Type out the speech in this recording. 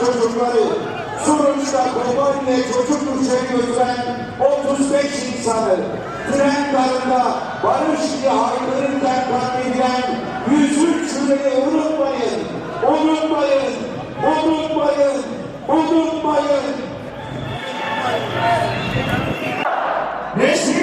çocukları, Suruç'ta Kobani'de çocuk düşeni götüren 35 insanı, tren garında barış diye haykırırken katledilen 103 şurayı unutmayın, unutmayın, unutmayın, unutmayın. Nesli